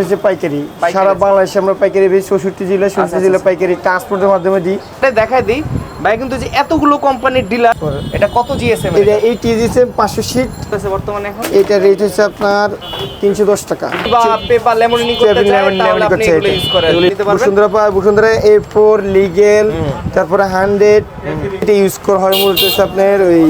হচ্ছে পাইকারি। সারা বাংলাদেশে আমরা পাইকারি বেশি চৌষট্টি জেলা চৌষট্টি জেলা পাইকারি ট্রান্সপোর্টের মাধ্যমে দিই। দেখাই দিই। ভাই কিন্তু যে এতগুলো কোম্পানির ডিলার এটা কত জিএসএম এটা? এই টিজিসে পাঁচশো সিট আছে বর্তমানে এখন? এটা রেট হচ্ছে আপনার তিনশো দশ টাকা। বা পেপার লেমনিং করতে বসুন্ধরা পায় বসুন্ধরা এ ফোর লিগেল তারপরে হান্ড্রেড এটা ইউজ করা হয় মূলত আপনার ওই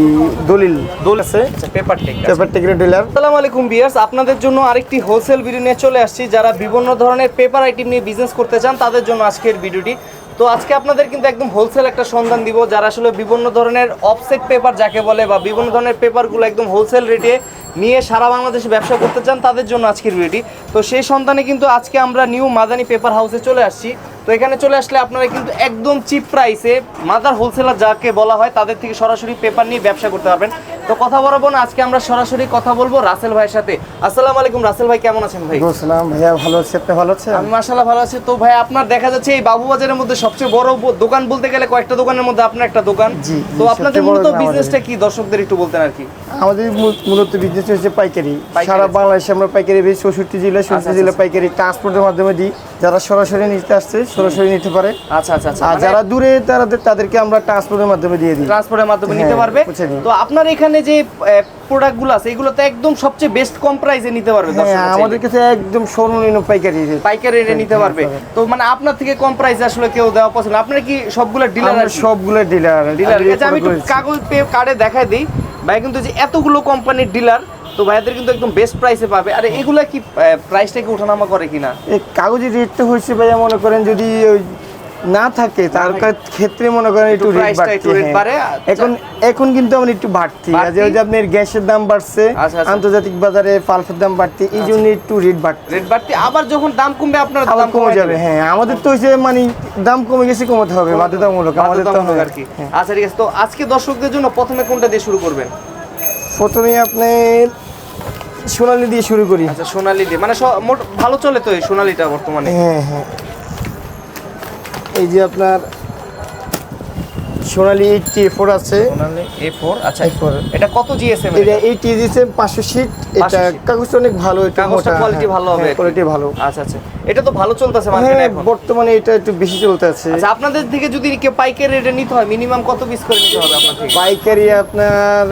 দলিল। দোল আছে পেপার টেক পেপার টেকের ডিলার আসসালামু আলাইকুম বিয়ার্স আপনাদের জন্য আরেকটি হোলসেল ভিডিও নিয়ে চলে আসছি। যারা বিভিন্ন ধরনের পেপার আইটেম নিয়ে বিজনেস করতে চান তাদের জন্য আজকের ভিডিওটি তো আজকে আপনাদের কিন্তু একদম হোলসেল একটা সন্ধান দিব, যারা আসলে বিভিন্ন ধরনের অফসেট পেপার যাকে বলে বা বিভিন্ন ধরনের পেপারগুলো একদম হোলসেল রেটে নিয়ে সারা বাংলাদেশে ব্যবসা করতে চান তাদের জন্য আজকের ভিডিওটি তো সেই সন্ধানে কিন্তু আজকে আমরা নিউ মাদানি পেপার হাউসে চলে আসছি। তো এখানে চলে আসলে আপনারা কিন্তু একদম চিপ প্রাইসে মাদার হোলসেলার যাকে বলা হয় তাদের থেকে সরাসরি পেপার নিয়ে ব্যবসা করতে পারবেন। তো কথা বলব না আজকে আমরা সরাসরি কথা বলব রাসেল ভাইয়ের সাথে। আসসালামু আলাইকুম রাসেল ভাই কেমন আছেন ভাই? বলছিলাম ভাইয়া ভালো আছে আপনি ভালো আছেন? আমি মাশাআল্লাহ ভালো আছি। তো ভাই আপনার দেখা যাচ্ছে এই বাবুবাজারের মধ্যে সবচেয়ে বড় দোকান বলতে গেলে কয়েকটা দোকানের মধ্যে আপনার একটা দোকান। তো আপনাদের মূলত বিজনেসটা কি? দর্শকদের একটু বলতেন আর কি। আমাদের মূলত বিজনেস হচ্ছে পাইকারি। সারা বাংলাদেশে আমরা পাইকারি বেশি চৌষট্টি জেলা চৌষট্টি জেলা। পাইকারি ট্রান্সপোর্টের মাধ্যমে দিই। যারা সরাসরি নিতে আসছে সরাসরি নিতে পারে। আচ্ছা আচ্ছা আচ্ছা। আর যারা দূরে তারা তাদেরকে আমরা ট্রান্সপোর্টের মাধ্যমে দিয়ে দিই। ট্রান্সপোর্টের মাধ্যমে হ্যাঁ, নিতে পারবে। তো আপনার এখানে যে প্রোডাক্টগুলো আছে এগুলো তো একদম সবচেয়ে বেস্ট কম প্রাইসে নিতে পারবে হ্যাঁ আমাদের কাছে একদম সর্বনিম্ন পাইকারি পাইকারি রেটে নিতে হ্যাঁ, পারবে। পারবে। তো মানে আপনার থেকে কম প্রাইসে আসলে কেউ দেওয়া পছন্দ আপনার কি সবগুলো ডিলার সবগুলো ডিলার ডিলার আচ্ছা আমি একটু কাগজ পে কার্ডে দেখাই দিই। ভাই কিন্তু যে এতগুলো কোম্পানির ডিলার তো ভাইদের কিন্তু একদম বেস্ট প্রাইসে পাবে। আর এগুলা কি প্রাইসটা কি ওঠানামা করে কিনা? এই কাগজের রেটটা হচ্ছে ভাইয়া মনে করেন যদি ওই না থাকে তার ক্ষেত্রে মনে করেন একটু রেট হ্যাঁ। বাড়ে, আচ্ছা। এখন এখন কিন্তু আমার একটু বাড়তি? যে ওই যে আপনার গ্যাসের দাম বাড়ছে আচ্ছা, আচ্ছা। আন্তর্জাতিক বাজারে পাল্পের দাম বাড়তি এই জন্য একটু রেট বাড়তি রেট বাড়তি আবার যখন দাম কমবে আপনার দাম কমে যাবে হ্যাঁ আমাদের তো হচ্ছে মানে দাম কমে গেছে কমাতে হবে বাধ্যতামূলক আমাদের তো হ্যাঁ। আর কি আচ্ছা ঠিক আছে তো আজকে দর্শকদের জন্য প্রথমে কোনটা দিয়ে শুরু করবেন প্রথমে আপনি সোনালি দিয়ে শুরু করি আচ্ছা সোনালি দিয়ে মানে ভালো চলে তো এই সোনালিটা বর্তমানে হ্যাঁ হ্যাঁ এই যে আপনার সোনালি এইটটি ফোর আছে। এ ফোর আচ্ছা A4 এটা কত জিএসএম এটা এইটি দিয়েছে পাঁচশো সিট 500 এটা। কাগজটা অনেক ভালো এটা কাগজটা quality হ্যাঁ, ভালো হবে আর কি। quality ভালো। আচ্ছা আচ্ছা। এটা তো ভালো চলতেছে মার্কেটে হ্যাঁ এখন। বর্তমানে এটা একটু বেশি চলতে আছে। আচ্ছা আপনাদের থেকে যদি কেউ পাইকারি রেটে নিতে হয় মিনিমাম কত পিস করে নিতে হবে আপনার পাইকারি আপনার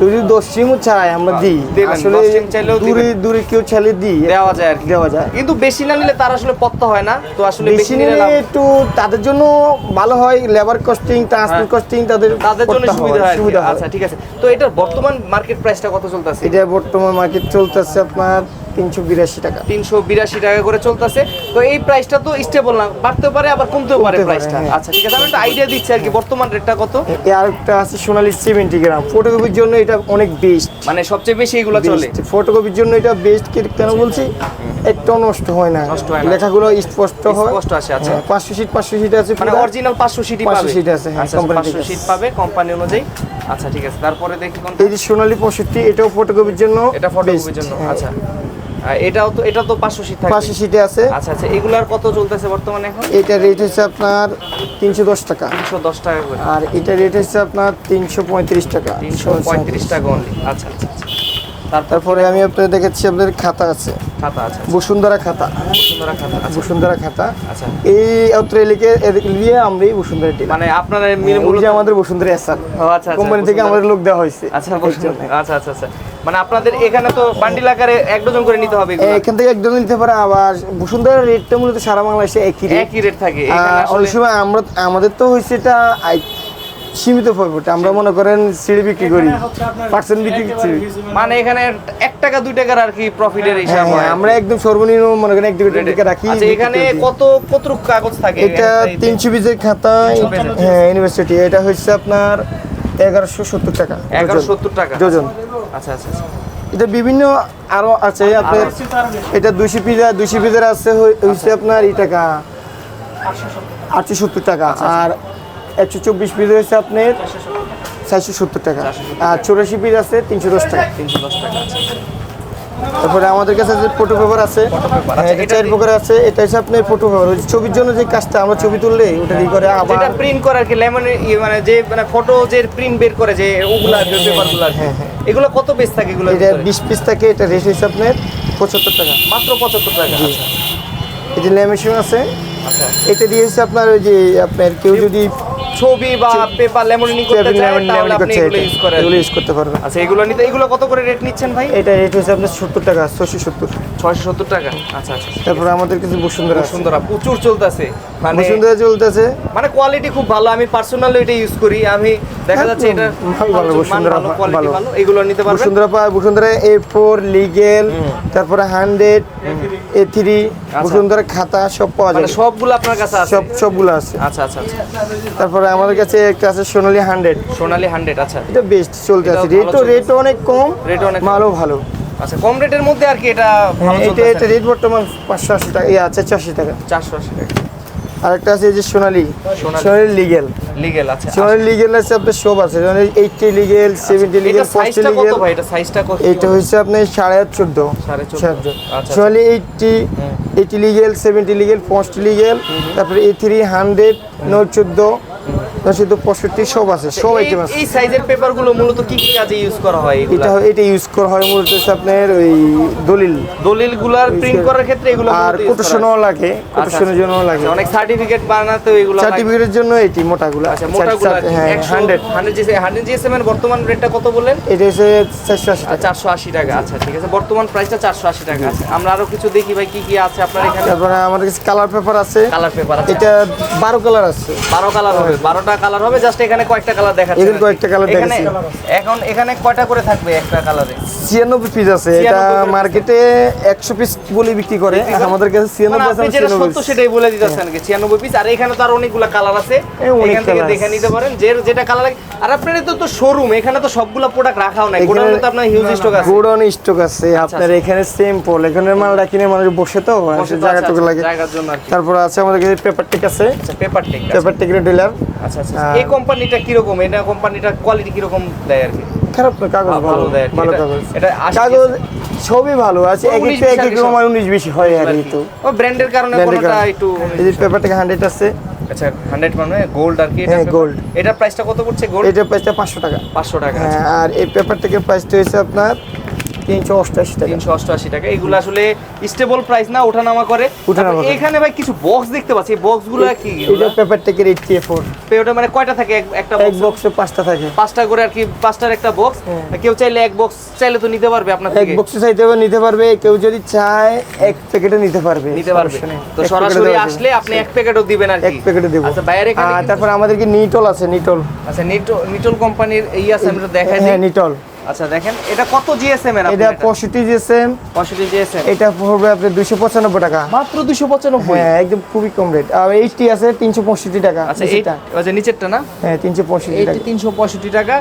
যদি দশটিমও চাই আমরা দিই আসলে 10 টিম চাইলেও দূরে দূরে কেউ চাইলে দিই দেওয়া যায় আর দেওয়া যায়। কিন্তু বেশি না নিলে তার আসলে পত্তা হয় না তো আসলে বেশি নিলে একটু তাদের জন্য ভালো হয় লেবার কস্টিং ট্রান্সপোর্ট কস্টিং তাদের হ্যাঁ। তাদের জন্য সুবিধা হয় সুবিধা হয়। আচ্ছা ঠিক আছে। তো এটার বর্তমান মার্কেট প্রাইসটা কত চলতেছে? এটা বর্তমান মার্কেট চলতেছে আপনার তিনশো বিরাশি টাকা। তিনশো বিরাশি টাকা করে চলতেছে। তো এই প্রাইসটা তো স্টেবল না বাড়তেও পারে আবার কমতেও পারে প্রাইসটা হ্যাঁ। আচ্ছা ঠিক আছে আমি একটা আইডিয়া দিচ্ছি আর কি বর্তমান রেটটা কত? আরেকটা আছে সোনালি সেভেন্টি গ্রাম ফটোকপির জন্য এটা অনেক বেস্ট মানে সবচেয়ে বেশি এগুলো চলে? ফটোকপির জন্য এটা বেস্ট কেন বলছি? একটু নষ্ট হয় না। লেখাগুলো স্পষ্ট হয়। স্পষ্ট আসে, আচ্ছা। হ্যাঁ, পাঁচশো সিট পাঁচশো সিট আছে মানে। অরিজিনাল পাঁচশো সিটই 500 পাবে sheet আছে, হ্যাঁ, আচ্ছা company পাঁচশো সিট পাবে কোম্পানি অনুযায়ী। আচ্ছা ঠিক আছে তারপরে দেখি কোনটা। এই যে সোনালি পঁয়ষট্টি এটাও ফটোকপির জন্য এটা ফটোকপির জন্য হ্যাঁ। আচ্ছা। আর এটাও তো এটা তো সিট আছে। আচ্ছা আচ্ছা এগুলার কত চলতেছে বর্তমানে এখন? এটা রেট হচ্ছে আপনার তিনশো দশ টাকা। তিনশো দশ টাকা করে। আর এটা রেট হচ্ছে আপনার তিনশো পঁয়ত্রিশ টাকা। তিনশো পঁয়ত্রিশ টাকা অনলি আচ্ছা আচ্ছা আচ্ছা। তারপরে আমি আপনাদের দেখাচ্ছি আপনাদের খাতা আছে। খাতা আছে বসুন্ধরা খাতা। বসুন্ধরা খাতা আচ্ছা। বসুন্ধরা খাতা। আচ্ছা। এই অত্র লিখে লিয়ে আমরাই বসুন্ধরা দিলাম মানে আপনারা মিল আমাদের বসুন্ধরা এসার আচ্ছা আচ্ছা কোম্পানি থেকে আমাদের লোক দেওয়া হয়েছে। আচ্ছা আচ্ছা আচ্ছা আচ্ছা। মানে আপনাদের এখানে তো বান্ডিল আকারে এক ডজন করে নিতে হবে এখান থেকে একদম নিতে পারে আবার বসুন্ধরার রেটটা মূলত সারা বাংলাদেশে একই রেট একই রেট থাকে অনেক সময় আমরা আমাদের তো হয়েছে এটা সীমিত পর্বতে আমরা মনে করেন সিঁড়ি বিক্রি করি পার্সেন্ট বিক্রি করছি। মানে এখানে এক টাকা দুই টাকার আর কি প্রফিটের হিসাব হ্যাঁ, হয় হ্যাঁ, আমরা একদম সর্বনিম্ন মনে করেন এক দুটো টাকা রাখি আচ্ছা এখানে দিই। কত কাগজ থাকে এটা তিনশো পিসের খাতা হ্যাঁ ইউনিভার্সিটি এটা হচ্ছে আপনার এগারোশো সত্তর টাকা এগারো সত্তর টাকা। ডজন। আচ্ছা আচ্ছা আচ্ছা। এটা বিভিন্ন আরও আছে আপনার এটা দুইশো পিজা দুইশো পিজার আছে হয়েছে আপনার এই টাকা আটশো সত্তর টাকা। আচ্ছা, আর একশো চব্বিশ পিস হয়েছে আপনার চারশো সত্তর টাকা। আর চৌরাশি পিস আছে তিনশো দশ টাকা। তিনশো দশ টাকা আচ্ছা। তারপরে আমাদের কাছে যে ফটো পেপার আছে হ্যাঁ, এটা চার প্রকার আছে এটা হচ্ছে আপনার ফটো পেপার ওই ছবির জন্য যে কাজটা আমরা ছবি তুললে ওটা দিয়ে করে আবার যেটা প্রিন্ট করে আর কি লেমন মানে যে মানে ফটো যে প্রিন্ট বের করে যে ওগুলা পেপারগুলো হ্যাঁ, এগুলো কত পেজ থাকে এগুলো এটা বিশ পিস থাকে এটা রেট হচ্ছে আপনার পঁচাত্তর টাকা। মাত্র পঁচাত্তর টাকা আচ্ছা। এই যে ল্যামিনেশন আছে আচ্ছা। এটা দিয়ে হচ্ছে আপনার ওই যে আপনার কেউ যদি ছবি বা পেপার লেমনিং করতে চাই চায় তাহলে আপনি এগুলো ইউজ করেন। এগুলো ইউজ করতে পারবেন আচ্ছা এগুলো নিতে এগুলো কত করে রেট নিচ্ছেন ভাই? এটা রেট হচ্ছে আপনার সত্তর টাকা ছশো সত্তর। ছয়শো সত্তর টাকা। আচ্ছা আচ্ছা তারপরে আমাদের কিছু বসুন্ধরা সুন্দর প্রচুর চলতেছে। মানে বসুন্ধরা চলতেছে। মানে কোয়ালিটি খুব ভালো আমি পার্সোনালি এটা ইউজ করি। আমি দেখা যাচ্ছে এটা ভালো, ভালো, বসুন্ধরা ভালো কোয়ালিটি ভালো। ভালো এগুলো নিতে পারবেন বসুন্ধরা পায় বসুন্ধরা এ ফোর লিগেল তারপরে হান্ড্রেড এ থ্রি বসুন্ধরা খাতা সব পাওয়া মানে যায় সবগুলো আপনার কাছে আছে? সব সবগুলো আছে। আচ্ছা আচ্ছা আচ্ছা। তারপরে আমাদের কাছে একটা আছে সোনালি হান্ড্রেড সোনালি হান্ড্রেড আচ্ছা। এটা বেস্ট চলতে আছে। ভালো রেটও রেটও অনেক কম Rate-ও অনেক। মালও ভালো। আচ্ছা কম রেটের মধ্যে আর কি এটা ভালো হ্যাঁ, এটা রেট বর্তমান পাঁচশো আশি টাকা ইয়ে আছে চারশি টাকা। চারশো আশি টাকা। আরেকটা আছে যে সোনালি। সোনালি। লিগেল লিগেল আছে সোনালি লিগেল আছে আপনার সব আছে। যেমন 80 লিগেল 70 লিগেল 40 লিগেল ভাই? এটা হচ্ছে আপনার সাড়ে আট 14.5 সাড়ে সোনালি 80 80 লিগেল 70 লিগেল 50 লিগেল তারপরে A3 100 914 শুধু পঁয়ষট্টি সব আছে সব আইটেম আছে। এই সাইজের পেপারগুলো মূলত কি কি কাজে ইউজ করা হয় এটা এটা ইউজ করা হয় মূলত আপনার ওই দলিল। দলিলগুলার প্রিন্ট করার ক্ষেত্রে এগুলো আর কোটেশনও লাগে আচ্ছা, কোটেশনের আচ্ছা। জন্য লাগে। অনেক সার্টিফিকেট বানাতে এগুলো সার্টিফিকেটের জন্য এটি মোটাগুলো আচ্ছা মোটাগুলো হ্যাঁ 100 100 জিএসএম 100 জিএসএম এর বর্তমান রেটটা কত বললেন? এটা হচ্ছে 480 আচ্ছা, টাকা। 480 টাকা। আচ্ছা ঠিক আছে। বর্তমান প্রাইসটা 480 টাকা। আছে আমরা আরও কিছু দেখি ভাই কি কি আছে আপনার এখানে? তারপরে আমাদের কাছে কালার পেপার আছে। কালার পেপার আছে। এটা 12 কালার আছে। 12 কালার হবে 12টা কালার হবে জাস্ট এখানে কয়েকটা কালার দেখাচ্ছে এখানে কয়েকটা এখানে দেখাচ্ছি। এখন এখানে কয়টা করে থাকবে একটা কালারে ছিয়ানব্বই পিস আছে এটা মার্কেটে একশো পিস বলে বিক্রি করে। আমাদের কাছে ছিয়ানব্বই আছে আপনি যেটা সত্য সেটাই বলে দিতেছেন কি ছিয়ানব্বই পিস আর এখানে তো আর অনেকগুলো কালার আছে। এখান থেকে দেখে নিতে পারেন। যে যেটা কালার লাগে আর আপনার তো তো শোরুম এখানে তো সবগুলো প্রোডাক্ট রাখাও নাই। গোডাউনে তো আপনার হিউজ স্টক আছে। গোডাউন স্টক আছে। আপনার এখানে সিম্পল এখানে মালটা কিনে মানুষ বসে তো বসে তো জায়গাটুকু লাগে। জায়গার জন্য তারপর আছে আমাদের কাছে পেপার টেক আছে। আচ্ছা পেপার টেক পেপার টেকের ডিলার আচ্ছা আচ্ছা এই কোম্পানিটা কীরকম? এটা কোম্পানিটার কোয়ালিটি কীরকম দেয় আর কি? খারাপ না কাগজ ভালো দেয় ভালো কাগজ। এটা কাগজ সবই ভালো আছে এক একটা এক বিশ এক আর কি রকম উনিশ বেশি হয় আর তো ও ব্র্যান্ডের কারণে কোনটা। একটু এই হান্ড্রেড আছে আচ্ছা 100 মানে গোল্ড আর কি এটা হ্যাঁ, gold। এটার প্রাইসটা কত পড়ছে গোল্ড এটার প্রাইসটা পাঁচশো টাকা। 500 টাকা হ্যাঁ আর এই পেপার টেকের প্রাইসটা হয়েছে আপনার তিনশো অষ্টাশি টাকা। তিনশো অষ্টআশি টাকা। এগুলো আসলে স্টেবল প্রাইস না ওঠানামা করে। ওঠানামা এখানে ভাই কিছু বক্স দেখতে পাচ্ছি। এই বক্সগুলো কি? এটা পেপার টেকের এইটটি ফোর ওটা মানে কয়টা থাকে? একটা এক বক্স পাঁচটা থাকে। পাঁচটা করে আর কি পাঁচটার একটা বক্স কেউ চাইলে এক বক্স চাইলে তো নিতে পারবে আপনার এক থেকে। বক্সে চাইতে হবে নিতে পারবে। কেউ যদি চায় এক প্যাকেটে নিতে পারবে। নিতে পারবে। তো সরাসরি। আসলে আপনি এক প্যাকেটও দিবেন আর এক কি প্যাকেটে দেবো। আচ্ছা বাইরে তারপর আমাদেরকে নিটল আছে? নিটল। আচ্ছা নিটো নিটল কোম্পানির এই আছে আমরা দেখাই হ্যাঁ নিটল। আচ্ছা দেখেন এটা কত জিএসএম এর এটা এটা? পঁয়ষট্টি জিএসএম 65 জিএসএম এটা পড়বে দুইশো পঁচানব্বই টাকা। মাত্র 295 হ্যাঁ একদম খুবই কম রেট আর এইটটি আছে তিনশো পঁয়ষট্টি টাকা আচ্ছা নিচেরটা। আচ্ছা নিচেরটা না? হ্যাঁ তিনশো পঁয়ষট্টি এইটি টাকা তিনশো পঁয়ষট্টি টাকা।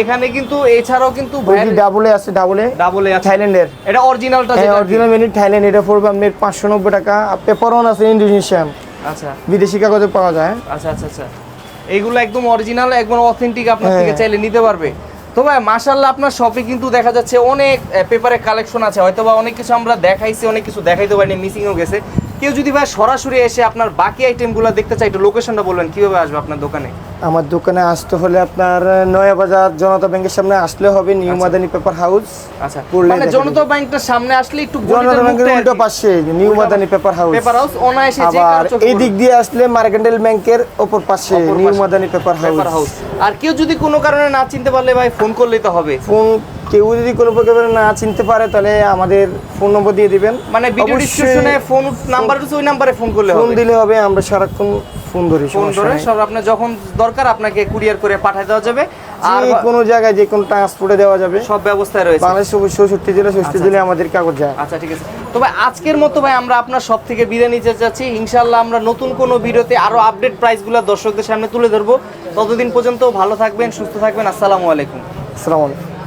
এখানে কিন্তু এছাড়াও কিন্তু ডাবলে আছে ডাবলে ডাবলে আছে। থাইল্যান্ডের। এটা অরিজিনালটা হ্যাঁ যেটা অরিজিনাল মেনিট থাইল্যান্ড এটা পড়বে আপনার পাঁচশো নব্বই টাকা। আর পেপারন আছে ইন্দোনেশিয়ান আচ্ছা। বিদেশি কাগজে পাওয়া যায়। আচ্ছা আচ্ছা আচ্ছা। এইগুলো একদম অরিজিনাল একদম অথেন্টিক আপনার হ্যাঁ। থেকে চাইলে নিতে পারবে। তো ভাই মাশাল্লাহ আপনার শপে কিন্তু দেখা যাচ্ছে অনেক পেপারের কালেকশন আছে। হয়তো বা অনেক কিছু আমরা দেখাইছি, অনেক কিছু দেখাইতে পারিনি মিসিংও গেছে। কেউ যদি ভাই সরাসরি এসে আপনার বাকি আইটেমগুলো দেখতে চাই একটু লোকেশনটা বলবেন কীভাবে আসবে আপনার দোকানে? আমার দোকানে আসতে হলে আপনার নয়া বাজার জনতা ব্যাংকের সামনে আসলে হবে নিউ মাদানী পেপার হাউস আচ্ছা। মানে জনতা ব্যাংকটার সামনে আসলে একটু জনতা ব্যাংকের উল্টো পাশে new Madani paper house. Paper house অনায়াসে যে আবার এই দিক দিয়ে আসলে মার্কেন্টাইল ব্যাংকের ওপর পাশে নিউ মাদানী পেপার হাউস। আর কেউ যদি কোনো কারণে না চিনতে পারলে ভাই ফোন করলেই তো হবে। ফোন কেউ যদি কোনো প্রকার না চিনতে পারে তাহলে আমাদের ফোন নম্বর দিয়ে দিবেন। মানে ভিডিও ডিসক্রিপশনে ফোন নাম্বার রয়েছে ওই নাম্বারে ফোন করলে ফোন দিলে হবে আমরা সারাক্ষণ ফোন ধরি ফোন ধরে সব আপনার যখন দরকার আপনাকে কুরিয়ার করে পাঠিয়ে দেওয়া যাবে। আর কোনো জায়গায় যে কোনো ট্রান্সপোর্টে দেওয়া যাবে। সব ব্যবস্থায় রয়েছে। বাংলাদেশ চৌষট্টি জেলা চৌষট্টি জেলায় আমাদের কাগজ যায় আচ্ছা ঠিক আছে। তো ভাই আজকের মতো ভাই আমরা আপনার সব থেকে বিদায় নিতে চাচ্ছি ইনশাল্লাহ আমরা নতুন কোনো ভিডিওতে আরও আপডেট প্রাইসগুলো দর্শকদের সামনে তুলে ধরবো। ততদিন পর্যন্ত ভালো থাকবেন সুস্থ থাকবেন। আসসালামু আলাইকুম। আসসালামু আলাইকুম।